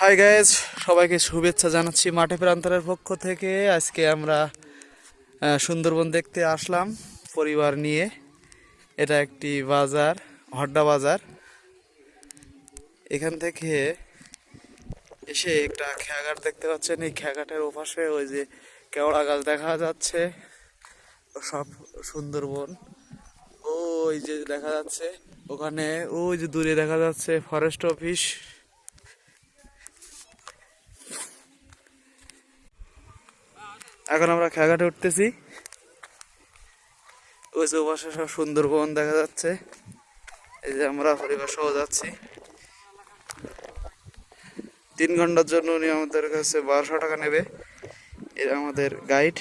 Hi guys সবাইকে শুভেচ্ছা জানাচ্ছি মাঠে প্রান্তরের পক্ষ থেকে। আজকে আমরা সুন্দরবন দেখতে আসলাম পরিবার নিয়ে। এটা একটি বাজার, হড্ডা বাজার। এখান থেকে এসে একটা খেয়াঘাট দেখতে পাচ্ছেন। এই খেয়াঘাটের ওপাশে ওই যে কেওড়া গাছ দেখা যাচ্ছে। সব সুন্দরবন। ওই যে দেখা যাচ্ছে, ওখানে ওই যে দূরে দেখা যাচ্ছে ফরেস্ট অফিস এখন আমরা খেয়াঘাটে উঠতেছি। ওই যে ওপাশে সব সুন্দরবন দেখা যাচ্ছে। এই যে আমরা পরিবার সহ যাচ্ছি। তিন ঘণ্টার জন্য উনি আমাদের কাছে বারোশো টাকা নেবে। এটা আমাদের গাইড।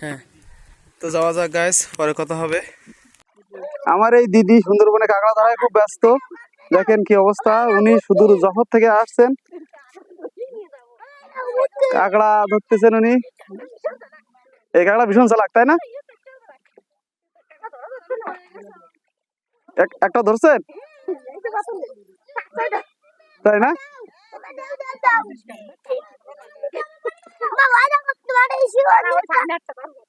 হ্যাঁ। তো যাওয়া যাক গাইস পরে কথা হবে। আমার এই দিদি সুন্দরবনে কাঁকড়া ধরায় খুব ব্যস্ত। দেখেন কি অবস্থা উনি সুদূর জফর থেকে আসছেন। কাঁকড়া ধরতেছেন উনি। এই কাঁকড়া ভীষণ চালাক তাই না? এক- একটা ধরছেন? তাই না? যে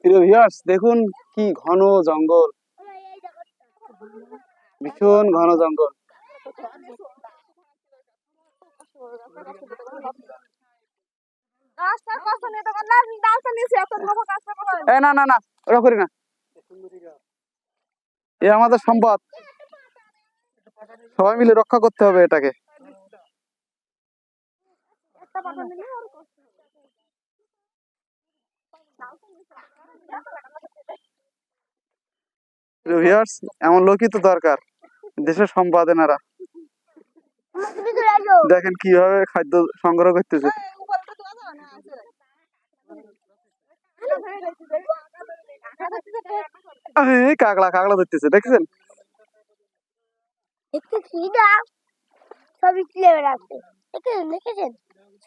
প্রিয় ভিউয়ার্স দেখুন কি ঘন জঙ্গল। ভীষণ ঘন জঙ্গল। না না না ওরা করি না। এ আমাদের সম্পদ। সবাই মিলে রক্ষা করতে হবে এটাকে। ভিউয়ার্স এমন লোকই তো দরকার। দেশের সম্পদ এনারা দেখেন কীভাবে খাদ্য সংগ্রহ করতেছে। এই কাকড়া কাকড়া ধরতেছে দেখছেন? একটু খিদা ছবি তুলে বেড়াচ্ছে। দেখেছেন দেখেছেন?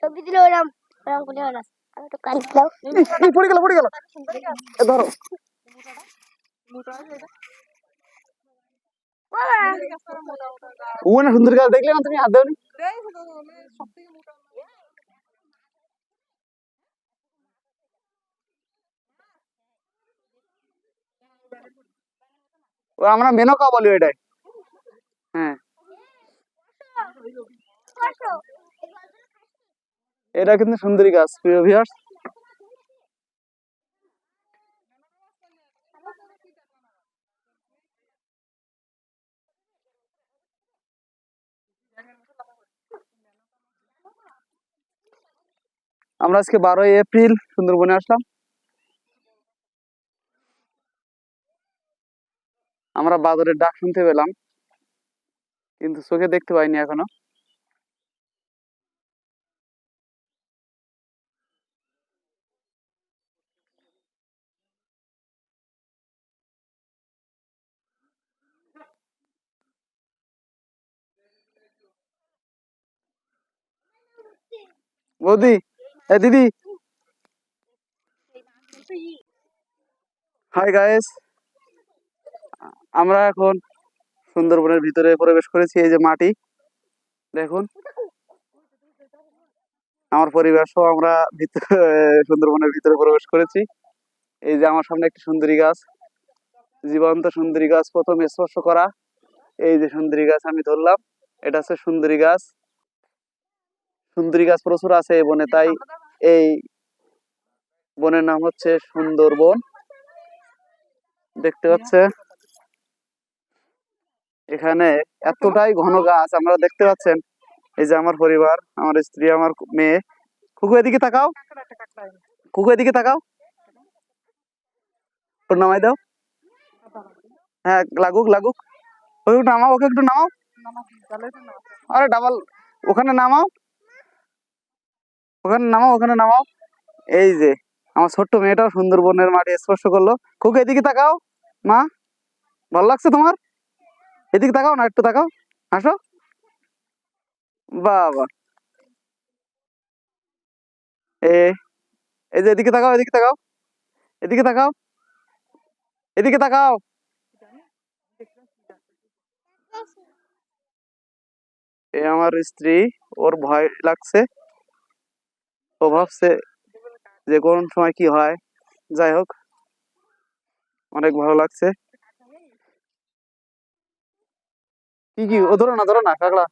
ছবি তুলে ওরম ওরম করে বেড়াচ্ছে। আমি তো কান দাও। পড়ে গেল পড়ে গেল। এ ধরো। ও না সুন্দর গাছ দেখলে না তুমি হাত দেওনি ও আমরা মেনকা বলি এটাই হ্যাঁ। এটা কিন্তু সুন্দরী গাছ প্রিয় ভিউয়ার্স আমরা আজকে বারোই এপ্রিল সুন্দরবনে আসলাম। আমরা বাদরের ডাক শুনতে পেলাম, কিন্তু চোখে দেখতে পাইনি এখনও। বৌদি দিদি। হাই গাইস আমরা এখন সুন্দরবনের ভিতরে প্রবেশ করেছি, এই যে মাটি। দেখুন। আমার পরিবার সহ আমরা সুন্দরবনের ভিতরে প্রবেশ করেছি। এই যে আমার সামনে একটি সুন্দরী গাছ। জীবন্ত সুন্দরী গাছ। প্রথম স্পর্শ করা। এই যে সুন্দরী গাছ আমি ধরলাম। এটা হচ্ছে সুন্দরী গাছ। সুন্দরী গাছ প্রচুর আছে এই বনে, তাই এই বনের নাম হচ্ছে সুন্দরবন। দেখতে পাচ্ছে এখানে এতটাই ঘন গাছ আমরা দেখতে পাচ্ছেন? এই যে আমার পরিবার, আমার স্ত্রী, আমার মেয়ে। কুকু, এদিকে তাকাও। কুকু, এদিকে তাকাও। ওর নামাই দাও। হ্যাঁ লাগুক লাগুক। একটু নামাও, ওকে একটু নামাও। আরে ডাবল ওখানে নামাও। ওখানে নামাও ওখানে নামাও। এই যে, আমার ছোট্ট মেয়েটাও সুন্দরবনের মাটি স্পর্শ করল। খুব এদিকে তাকাও। মা, ভালো লাগছে তোমার? এদিকে তাকাও না, একটু তাকাও। হাসো বাবা। এ, এই যে, এদিকে তাকাও এদিকে তাকাও। এদিকে তাকাও। এদিকে তাকাও। এ, আমার স্ত্রী, ওর ভয় লাগছে। ও ভাবছে যে কোন সময় কি হয়। যাই হোক, অনেক ভালো লাগছে। কি কি? ও ধরো না ধরো না, কাকড়া।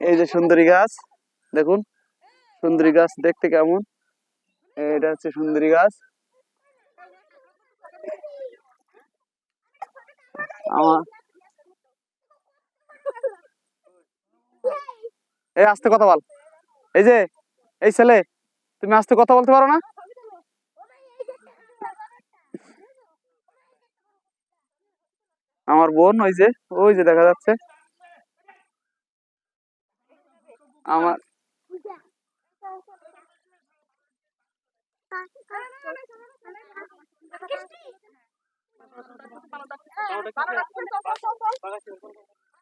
এই যে সুন্দরী গাছ, দেখুন। সুন্দরী গাছ দেখতে কেমন। এটা হচ্ছে সুন্দরী গাছ। আমার। এই আস্তে কথা বল। এই যে, এই ছেলে, তুমি আস্তে কথা বলতে পারো না? আমার বোন, ওই যে ওই যে দেখা যাচ্ছে। আমার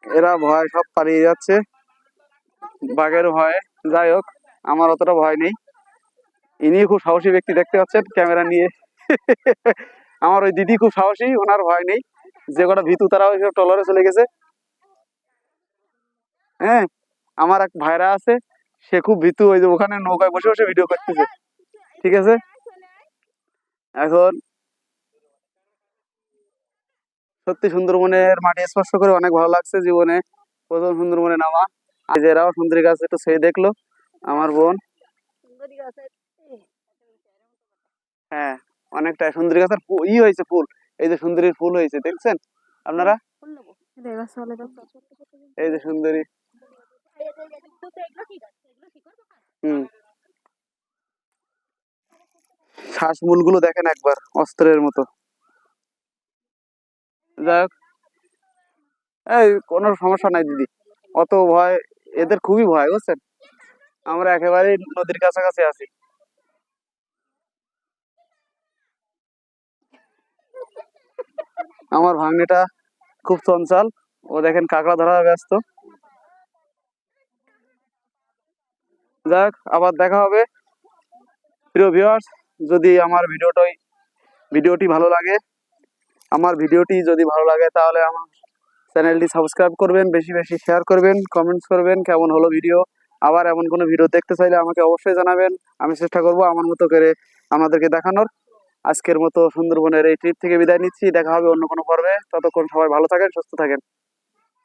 এরা ভয় সব পালিয়ে যাচ্ছে। বাঘের ভয়ে। যাই হোক, আমার অতটা ভয় নেই। ইনি খুব সাহসী ব্যক্তি, দেখতে পাচ্ছেন ক্যামেরা নিয়ে। আমার ওই দিদি খুব সাহসী, ওনার ভয় নেই। যে কটা ভীতু তারা ওই টলারে চলে গেছে। হ্যাঁ আমার এক ভাইরা আছে, সে খুব ভীতু, ওই যে ওখানে নৌকায় বসে বসে ভিডিও করতেছে। ঠিক আছে? এখন সত্যি সুন্দরবনের মাটি স্পর্শ করে অনেক ভালো লাগছে জীবনে। প্রথম সুন্দরবনে নামা। আজ এরাও সুন্দরী গাছ একটু সেই দেখল। আমার বোন। হ্যাঁ অনেকটা সুন্দরী গাছের ই হয়েছে ফুল। এই যে সুন্দরীর ফুল হয়েছে দেখছেন? আপনারা? এই যে সুন্দরী। হুম। শ্বাস মূলগুলো দেখেন একবার অস্ত্রের মতো। যাই হোক। এই, কোনো সমস্যা নাই দিদি। অত ভয়, এদের খুবই ভয়, বুঝছেন? আমরা একেবারেই নদীর কাছাকাছি আছি। আমার ভাগ্নেটা খুব চঞ্চল, ও দেখেন কাঁকড়া ধরা ব্যস্ত। যাক আবার দেখা হবে। প্রিয় ভিউয়ার্স যদি আমার ভিডিওটাই, ভিডিওটি ভালো লাগে আমার ভিডিওটি যদি ভালো লাগে তাহলে আমার চ্যানেলটি সাবস্ক্রাইব করবেন, বেশি বেশি শেয়ার করবেন কমেন্টস করবেন, কেমন হলো ভিডিও আবার এমন কোনো ভিডিও দেখতে চাইলে আমাকে অবশ্যই জানাবেন। আমি চেষ্টা করব আমার মতো করে আপনাদেরকে দেখানোর। আজকের মতো সুন্দরবনের এই ট্রিপ থেকে বিদায় নিচ্ছি। দেখা হবে অন্য কোনো পর্বে। ততক্ষণ সবাই ভালো থাকেন, সুস্থ থাকেন।